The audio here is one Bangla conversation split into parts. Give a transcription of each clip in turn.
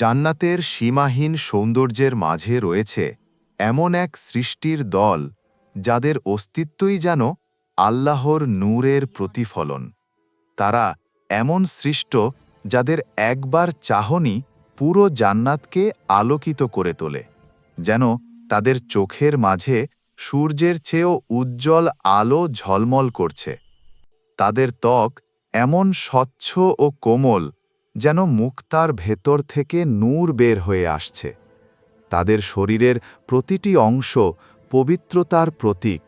জান্নাতের সীমাহীন সৌন্দর্যের মাঝে রয়েছে এমন এক সৃষ্টির দল যাদের অস্তিত্বই যেন আল্লাহর নূরের প্রতিফলন। তারা এমন সৃষ্ট যাদের একবার চাহনি পুরো জান্নাতকে আলোকিত করে তোলে, যেন তাদের চোখের মাঝে সূর্যের চেয়েও উজ্জ্বল আলো ঝলমল করছে। তাদের ত্বক এমন স্বচ্ছ ও কোমল যেন মুক্তার ভেতর থেকে নূর বের হয়ে আসছে। তাদের শরীরের প্রতিটি অংশ পবিত্রতার প্রতীক,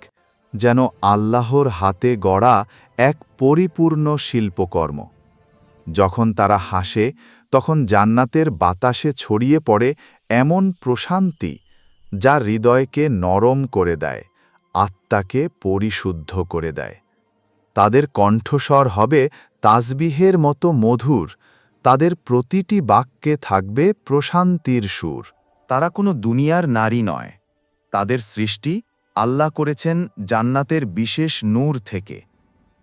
যেন আল্লাহর হাতে গড়া এক পরিপূর্ণ শিল্পকর্ম। যখন তারা হাসে, তখন জান্নাতের বাতাসে ছড়িয়ে পড়ে এমন প্রশান্তি যা হৃদয়কে নরম করে দেয়, আত্মাকে পরিশুদ্ধ করে দেয়। তাদের কণ্ঠস্বর হবে তাসবিহের মতো মধুর তাদের প্রতিটি বাক্যে থাকবে প্রশান্তির সুর। তারা কোনো দুনিয়ার নারী নয়। তাদের সৃষ্টি আল্লাহ করেছেন জান্নাতের বিশেষ নূর থেকে।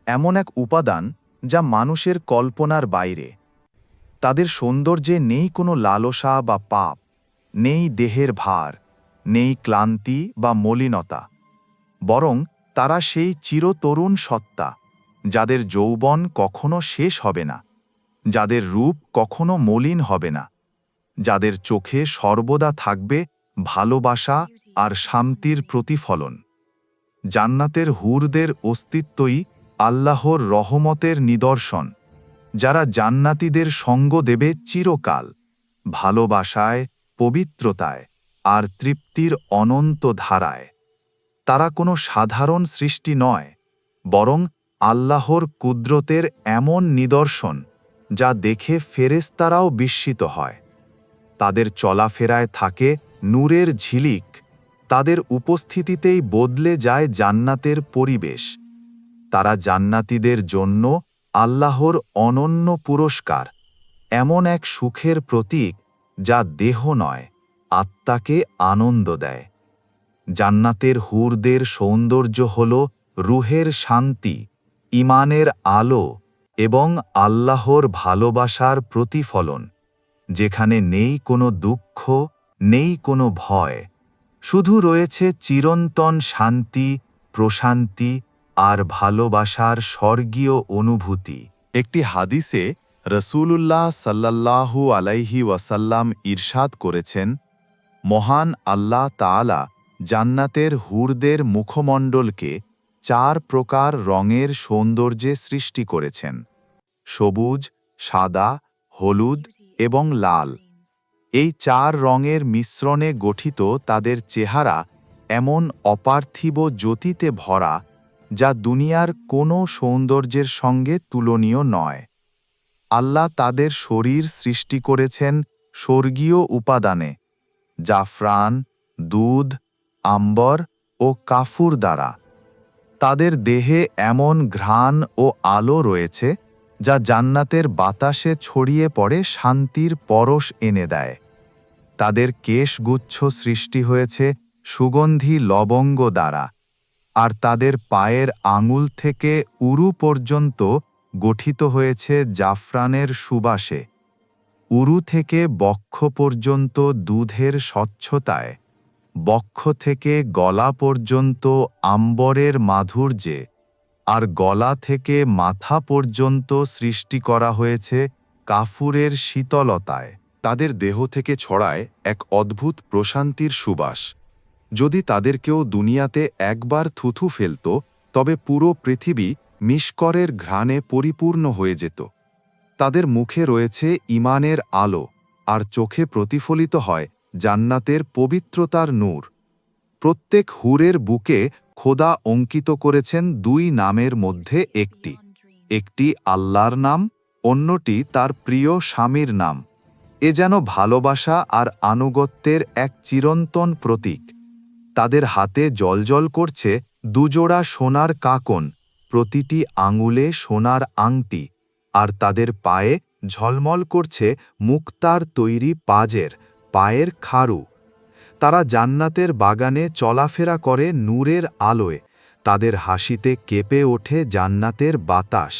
এমন এক উপাদান যা মানুষের কল্পনার বাইরে। তাদের সৌন্দর্যে নেই কোনো লালসা বা পাপ, নেই দেহের ভার, নেই ক্লান্তি বা মলিনতা। বরং তারা সেই চিরতরুণ সত্তা, যাদের যৌবন কখনো শেষ হবে না। যাদের রূপ কখনো মলিন হবে না, যাদের চোখে সর্বদা থাকবে ভালোবাসা আর শান্তির প্রতিফলন। জান্নাতের হুরদের অস্তিত্বই আল্লাহর রহমতের নিদর্শন, যারা জান্নাতীদের সঙ্গ দেবে চিরকাল, ভালোবাসায়, পবিত্রতায় আর তৃপ্তির অনন্ত ধারায়। তারা কোনো সাধারণ সৃষ্টি নয়, বরং আল্লাহর কুদরতের এমন নিদর্শন যা দেখে ফেরেস্তারাও বিস্মিত হয়। তাদের চলাফেরায় থাকে নূরের ঝিলিক। তাদের উপস্থিতিতেই বদলে যায় জান্নাতের পরিবেশ। তারা জান্নাতীদের জন্য আল্লাহর অনন্য পুরস্কার, এমন এক সুখের প্রতীক যা দেহ নয়, আত্মাকে আনন্দ দেয়। জান্নাতের হুরদের সৌন্দর্য হল রুহের শান্তি ইমানের আলো এবং আল্লাহর ভালোবাসার প্রতিফলন, যেখানে নেই কোনো দুঃখ, নেই কোনো ভয়, শুধু রয়েছে চিরন্তন শান্তি, প্রশান্তি আর ভালোবাসার স্বর্গীয় অনুভূতি। একটি হাদিসে রসূলুল্লাহ সাল্লাল্লাহু আলাইহি ওয়াসাল্লাম ইরশাদ করেছেন, মহান আল্লাহ তাআলা জান্নাতের হুরদের মুখমণ্ডলকে চার প্রকার রঙের সৌন্দর্যে সৃষ্টি করেছেন। সবুজ, সাদা, হলুদ এবং লাল। এই চার রঙের মিশ্রণে গঠিত তাদের চেহারা এমন অপার্থিব জ্যোতিতে ভরা, যা দুনিয়ার কোনো সৌন্দর্যের সঙ্গে তুলনীয় নয়। আল্লাহ তাদের শরীর সৃষ্টি করেছেন স্বর্গীয় উপাদানে, জাফরান, দুধ, আম্বর ও কাফুর দ্বারা। তাদের দেহে এমন ঘ্রাণ ও আলো রয়েছে, যা জান্নাতের বাতাসে ছড়িয়ে পড়ে শান্তির পরশ এনে দেয়। তাদের কেশগুচ্ছ সৃষ্টি হয়েছে সুগন্ধি লবঙ্গ দ্বারা, আর তাদের পায়ের আঙুল থেকে উরু পর্যন্ত গঠিত হয়েছে জাফরানের সুবাসে। উরু থেকে বক্ষ পর্যন্ত দুধের স্বচ্ছতায়। বক্ষ থেকে গলা পর্যন্ত আম্বরের মাধুর্যে আর গলা থেকে মাথা পর্যন্ত সৃষ্টি করা হয়েছে কাফুরের শীতলতায়। তাদের দেহ থেকে ছড়ায় এক অদ্ভুত প্রশান্তির সুবাস। যদি তাদের কেউ দুনিয়াতে একবার থুথু ফেলত, তবে পুরো পৃথিবী মিষ্করের ঘ্রাণে পরিপূর্ণ হয়ে যেত। তাদের মুখে রয়েছে ইমানের আলো, আর চোখে প্রতিফলিত হয় জান্নাতের পবিত্রতার নূর। প্রত্যেক হুরের বুকে খোদা অঙ্কিত করেছেন দুই নামের মধ্যে একটি। একটি আল্লাহর নাম, অন্যটি তার প্রিয় স্বামীর নাম। এ যেন ভালোবাসা আর আনুগত্যের এক চিরন্তন প্রতীক। তাদের হাতে জলজল করছে দুজোড়া সোনার কাকন, প্রতিটি আঙুলে সোনার আংটি, আর তাদের পায়ে ঝলমল করছে মুক্তার তৈরি পাজের। পায়ের খারু। তারা জান্নাতের বাগানে চলাফেরা করে নূরের আলোয়। তাদের হাসিতে কেঁপে ওঠে জান্নাতের বাতাস।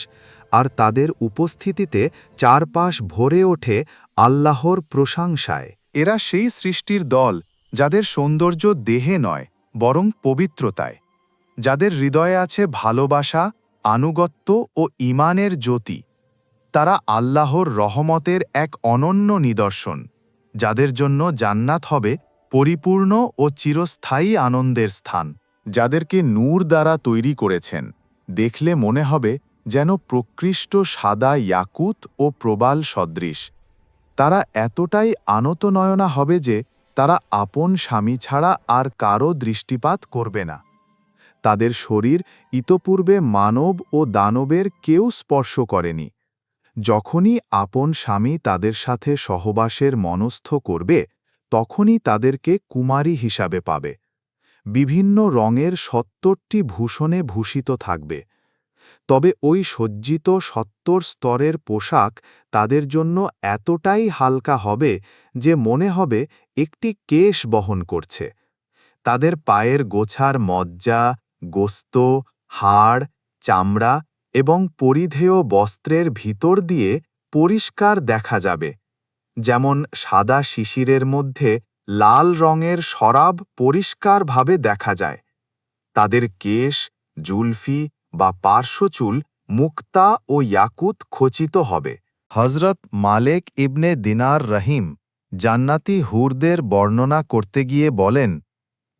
আর তাদের উপস্থিতিতে চারপাশ ভরে ওঠে আল্লাহর প্রশংসায়। এরা সেই সৃষ্টির দল, যাদের সৌন্দর্য দেহে নয়, বরং পবিত্রতায়। যাদের হৃদয়ে আছে ভালোবাসা, আনুগত্য ও ইমানের জ্যোতি। তারা আল্লাহর রহমতের এক অনন্য নিদর্শন। যাদের জন্য জান্নাত হবে পরিপূর্ণ ও চিরস্থায়ী আনন্দের স্থান, যাদেরকে নূর দ্বারা তৈরি করেছেন। দেখলে মনে হবে যেন প্রকৃষ্ট সাদা ইয়াকুত ও প্রবাল সদৃশ। তারা এতটাই আনতনয়না হবে যে তারা আপন স্বামী ছাড়া আর কারও দৃষ্টিপাত করবে না। তাদের শরীর ইতপূর্বে মানব ও দানবের কেউ স্পর্শ করেনি। যখনই আপন স্বামী তাদের সাথে সহবাসের মনস্থ করবে, তখনই তাদেরকে কুমারী হিসাবে পাবে। বিভিন্ন রঙের সত্তরটি ভূষণে ভূষিত থাকবে। তবে ওই সজ্জিত সত্তর স্তরের পোশাক তাদের জন্য এতটাই হালকা হবে যে মনে হবে একটি কেশ বহন করছে। তাদের পায়ের গোছার মজ্জা, গোস্ত, হাড়, চামড়া এবং পরিধেয় বস্ত্রের ভিতর দিয়ে পরিষ্কার দেখা যাবে। যেমন সাদা শিশিরের মধ্যে লাল রঙের শরাব পরিষ্কারভাবে দেখা যায়। তাদের কেশ, জুলফি বা পার্শ্বচুল মুক্তা ও ইয়াকুত খচিত হবে। হজরত মালেক ইবনে দিনার রহিম জান্নাতি হুরদের বর্ণনা করতে গিয়ে বলেন,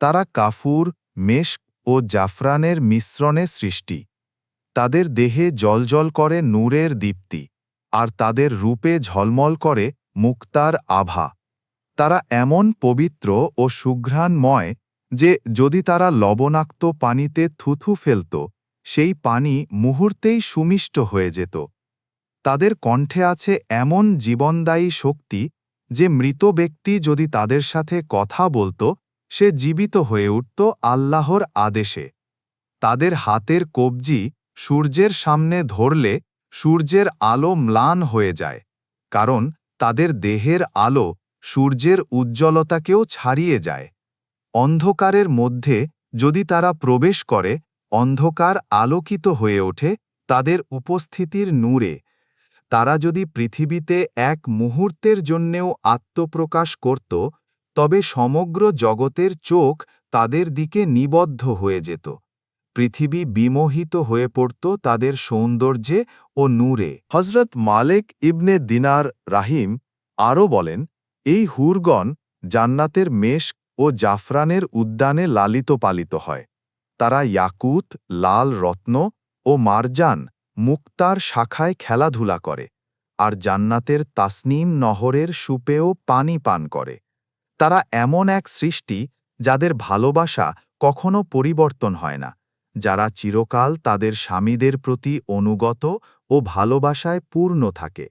তারা কাফুর, মেশক ও জাফরানের মিশ্রণে সৃষ্টি। তাদের দেহে জলজল করে নূরের দীপ্তি, আর তাদের রূপে ঝলমল করে মুক্তার আভা। তারা এমন পবিত্র ও সুঘ্রাণময় যে যদি তারা লবণাক্ত পানিতে থুথু ফেলত, সেই পানি মুহূর্তেই সুমিষ্ট হয়ে যেত। তাদের কণ্ঠে আছে এমন জীবনদায়ী শক্তি যে মৃত ব্যক্তি যদি তাদের সাথে কথা বলত, সে জীবিত হয়ে উঠত আল্লাহর আদেশে। তাদের হাতের কবজি সূর্যের সামনে ধরলে সূর্যের আলো ম্লান হয়ে যায়, কারণ তাদের দেহের আলো সূর্যের উজ্জ্বলতাকেও ছাড়িয়ে যায়। অন্ধকারের মধ্যে যদি তারা প্রবেশ করে, অন্ধকার আলোকিত হয়ে ওঠে তাদের উপস্থিতির নূরে। তারা যদি পৃথিবীতে এক মুহূর্তের জন্যেও আত্মপ্রকাশ করত, তবে সমগ্র জগতের চোখ তাদের দিকে নিবদ্ধ হয়ে যেত। পৃথিবী বিমোহিত হয়ে পড়ত তাদের সৌন্দর্যে ও নূরে। হজরত মালেক ইবনে দিনার রাহিম আরও বলেন, এই হুরগণ জান্নাতের মেষ ও জাফরানের উদ্যানে লালিত পালিত হয়। তারা ইয়াকুত, লাল রত্ন ও মারজান মুক্তার শাখায় খেলাধুলা করে আর জান্নাতের তাসনিম নহরের সুপেও পানি পান করে। তারা এমন এক সৃষ্টি যাদের ভালোবাসা কখনো পরিবর্তন হয় না। যারা চিরকাল তাদের স্বামীদের প্রতি অনুগত ও ভালোবাসায় পূর্ণ থাকে।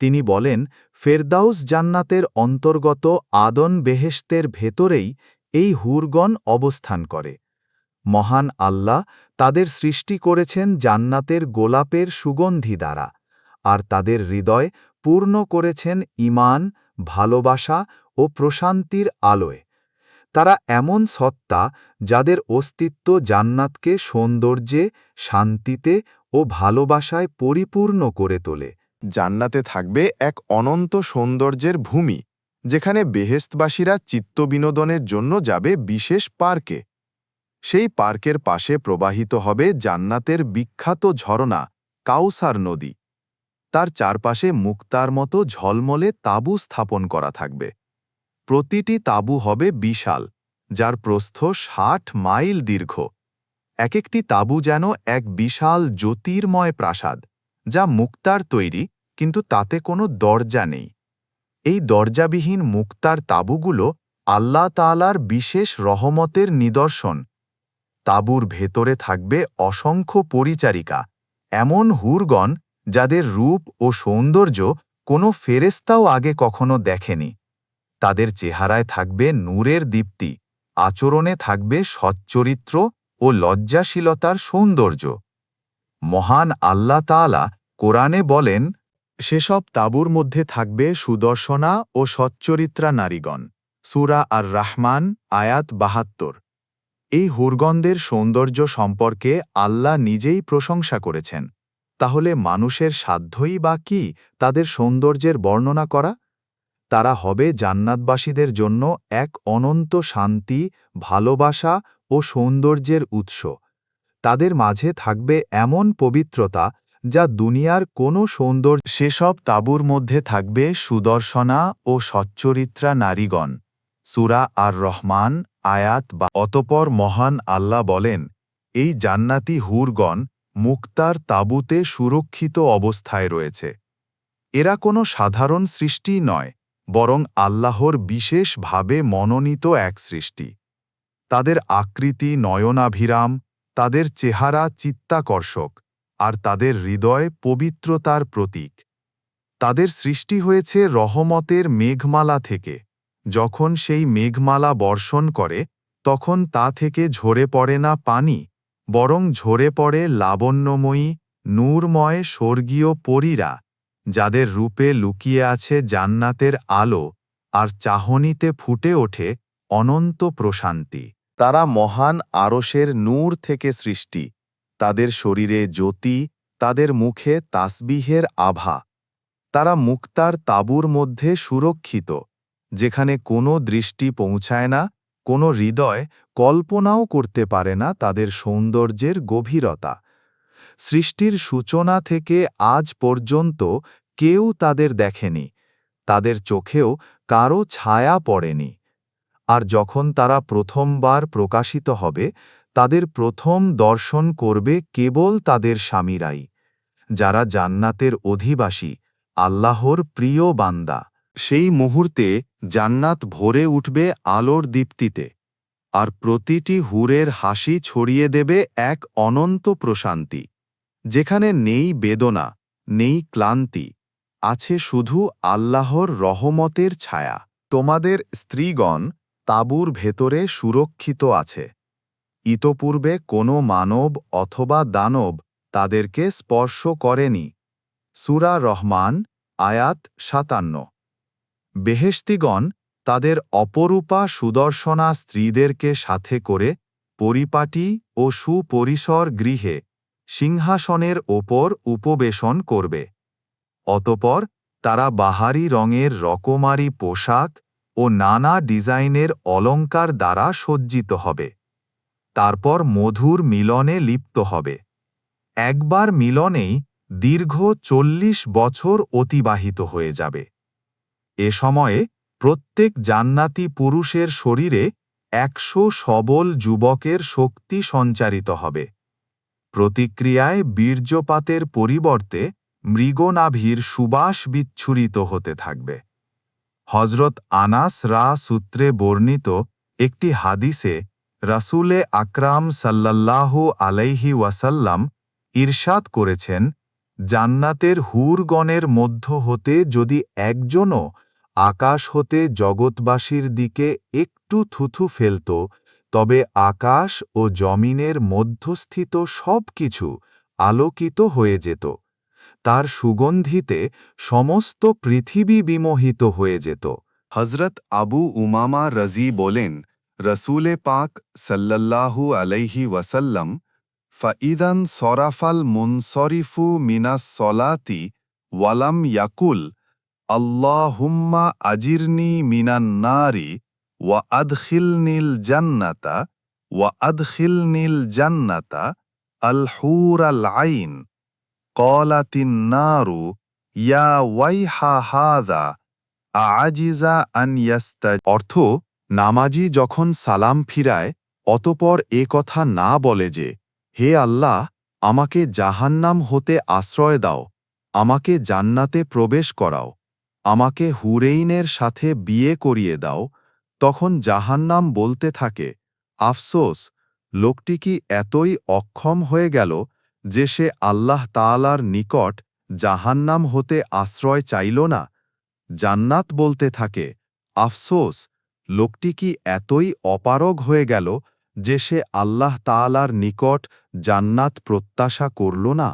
তিনি বলেন, ফেরদাউস জান্নাতের অন্তর্গত আদন বেহেশতের ভেতরেই এই হুরগণ অবস্থান করে। মহান আল্লাহ তাদের সৃষ্টি করেছেন জান্নাতের গোলাপের সুগন্ধি দ্বারা, আর তাদের হৃদয় পূর্ণ করেছেন ইমান, ভালোবাসা ও প্রশান্তির আলোয়। তারা এমন সত্তা যাদের অস্তিত্ব জান্নাতকে সৌন্দর্যে, শান্তিতে ও ভালোবাসায় পরিপূর্ণ করে তোলে। জান্নাতে থাকবে এক অনন্ত সৌন্দর্যের ভূমি, যেখানে বেহেস্তবাসীরা চিত্তবিনোদনের জন্য যাবে বিশেষ পার্কে। সেই পার্কের পাশে প্রবাহিত হবে জান্নাতের বিখ্যাত ঝরনা, কাউসার নদী। তার চারপাশে মুক্তার মতো ঝলমলে তাঁবু স্থাপন করা থাকবে। প্রতিটি তাঁবু হবে বিশাল, যার প্রস্থ ষাট মাইল দীর্ঘ। এক একটি তাঁবু যেন এক বিশাল জ্যোতির্ময় প্রাসাদ, যা মুক্তার তৈরি, কিন্তু তাতে কোনো দরজা নেই। এই দরজাবিহীন মুক্তার তাঁবুগুলো আল্লাহ তালার বিশেষ রহমতের নিদর্শন। তাঁবুর ভেতরে থাকবে অসংখ্য পরিচারিকা, এমন হুরগণ যাদের রূপ ও সৌন্দর্য কোনো ফেরেস্তাও আগে কখনো দেখেনি। তাদের চেহারায় থাকবে নূরের দীপ্তি, আচরণে থাকবে সচ্চরিত্র ও লজ্জাশীলতার সৌন্দর্য। মহান আল্লাহ তাআলা কোরআনে বলেন, সেসব তাঁবুর মধ্যে থাকবে সুদর্শনা ও সচ্চরিত্রা নারীগণ। সুরা আর রাহমান আয়াত বাহাত্তর। এই হুরগন্ধের সৌন্দর্য সম্পর্কে আল্লাহ নিজেই প্রশংসা করেছেন। তাহলে মানুষের সাধ্যই বা কি তাদের সৌন্দর্যের বর্ণনা করা? তারা হবে জান্নাতবাসীদের জন্য এক অনন্ত শান্তি, ভালোবাসা ও সৌন্দর্যের উৎস। তাদের মাঝে থাকবে এমন পবিত্রতা যা দুনিয়ার কোনো সৌন্দর্য সেসব তাঁবুর মধ্যে থাকবে সুদর্শনা ও সচ্চরিত্রা নারীগণ। সুরা আর রহমান আয়াত বা অতপর মহান আল্লাহ বলেন, এই জান্নাতি হুরগণ মুক্তার তাঁবুতে সুরক্ষিত অবস্থায় রয়েছে। এরা কোনো সাধারণ সৃষ্টি নয় বরং আল্লাহর বিশেষভাবে মনোনীত এক সৃষ্টি। তাদের আকৃতি নয়নাভিরাম, তাদের চেহারা চিত্তাকর্ষক, আর তাদের হৃদয় পবিত্রতার প্রতীক। তাদের সৃষ্টি হয়েছে রহমতের মেঘমালা থেকে। যখন সেই মেঘমালা বর্ষণ করে, তখন তা থেকে ঝরে পড়ে না পানি, বরং ঝরে পড়ে লাবণ্যময়ী, নূরময় স্বর্গীয় পরীরা। যাদের রূপে লুকিয়ে আছে জান্নাতের আলো আর চাহনিতে ফুটে ওঠে অনন্ত প্রশান্তি। তারা মহান আরশের নূর থেকে সৃষ্টি। তাদের শরীরে জ্যোতি, তাদের মুখে তাসবিহের আভা। তারা মুক্তার তাঁবুর মধ্যে সুরক্ষিত, যেখানে কোনো দৃষ্টি পৌঁছায় না, কোনো হৃদয় কল্পনাও করতে পারে না তাদের সৌন্দর্যের গভীরতা। সৃষ্টির সূচনা থেকে আজ পর্যন্ত কেউ তাদের দেখেনি, তাদের চোখেও কারও ছায়া পড়েনি। আর যখন তারা প্রথমবার প্রকাশিত হবে, তাদের প্রথম দর্শন করবে কেবল তাদের স্বামীরাই, যারা জান্নাতের অধিবাসী, আল্লাহর প্রিয় বান্দা। সেই মুহূর্তে জান্নাত ভরে উঠবে আলোর দীপ্তিতে, আর প্রতিটি হুরের হাসি ছড়িয়ে দেবে এক অনন্ত প্রশান্তি। যেখানে নেই বেদনা, নেই ক্লান্তি, আছে শুধু আল্লাহর রহমতের ছায়া। তোমাদের স্ত্রীগণ তাঁবুর ভেতরে সুরক্ষিত আছে। ইতপূর্বে কোনো মানব অথবা দানব তাদেরকে স্পর্শ করেনি। সুরা রহমান, আয়াত সাতান্ন। বেহেশতিগণ তাদের অপরূপা সুদর্শনা স্ত্রীদেরকে সাথে করে পরিপাটি ও সুপরিসর গৃহে সিংহাসনের ওপর উপবেশন করবে। অতপর তারা বাহারি রঙের রকমারি পোশাক ও নানা ডিজাইনের অলঙ্কার দ্বারা সজ্জিত হবে। তারপর মধুর মিলনে লিপ্ত হবে। একবার মিলনেই দীর্ঘ চল্লিশ বছর অতিবাহিত হয়ে যাবে। এ সময়ে প্রত্যেক জান্নাতি পুরুষের শরীরে একশো সবল যুবকের শক্তি সঞ্চারিত হবে। প্রতিক্রিয়ায় বীর্যপাতের পরিবর্তে মৃগনাভির সুবাস বিচ্ছুরিত হতে থাকবে। হজরত আনাস রা সূত্রে বর্ণিত একটি হাদিসে রাসুলে আকরাম সাল্লাল্লাহু আলাইহি ওয়াসাল্লাম ঈর্ষাদ করেছেন, জান্নাতের হুরগণের মধ্য হতে যদি একজনও আকাশ হতে জগৎবাসীর দিকে একটু থুথু ফেলত তবে আকাশ ও জমিনের মধ্যস্থিত সব কিছু আলোকিত হয়ে যেত। তার সুগন্ধিতে সমস্ত পৃথিবী বিমোহিত হয়ে যেত। হজরত আবু উমামা রাজি বলেন, রসুলে পাক সাল্লাল্লাহু আলাইহি ওয়াসাল্লাম ফাইদান সরাফাল মুনসরিফু মিনাস সলাতি ওয়ালাম ইয়াকুল, আল্লাহুম্মা আজিরনি মিনান নারি ওয়া আদখিলনিল জান্নাতা ওয়া আদখিলনিল জান্নাতা আল হুর আল আইন কলাতিন নারু ইয়া ওয়াইহা হাদা আজিজা আন ইয়াস্তা অর্থ, নামাজি যখন সালাম ফিরায়, অতপর এ কথা না বলে যে, হে আল্লাহ, আমাকে জাহান্নাম হতে আশ্রয় দাও, আমাকে জান্নাতে প্রবেশ করাও, আমাকে হুরেইনের সাথে বিয়ে করিয়ে দাও তখন জাহান্নাম বলতে থাকে, আফসোস, লোকটি কি এতই অক্ষম হয়ে গেল যে সে আল্লাহ তালার নিকট জাহান্নাম হতে আশ্রয় চাইল না? জান্নাত বলতে থাকে, আফসোস, লোকটি কি এতই অপারগ হয়ে গেল যে সে আল্লাহ তালার নিকট জান্নাত প্রত্যাশা করল না?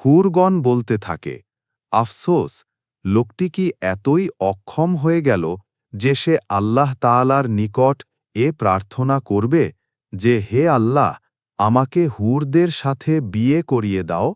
হুরগণ বলতে থাকে, আফসোস, লোকটি কি এতই অক্ষম হয়ে গেল যে সে আল্লাহ তালার নিকট এ প্রার্থনা করবে যে, হে আল্লাহ, আমাকে হুরদের সাথে বিয়ে করিয়ে দাও।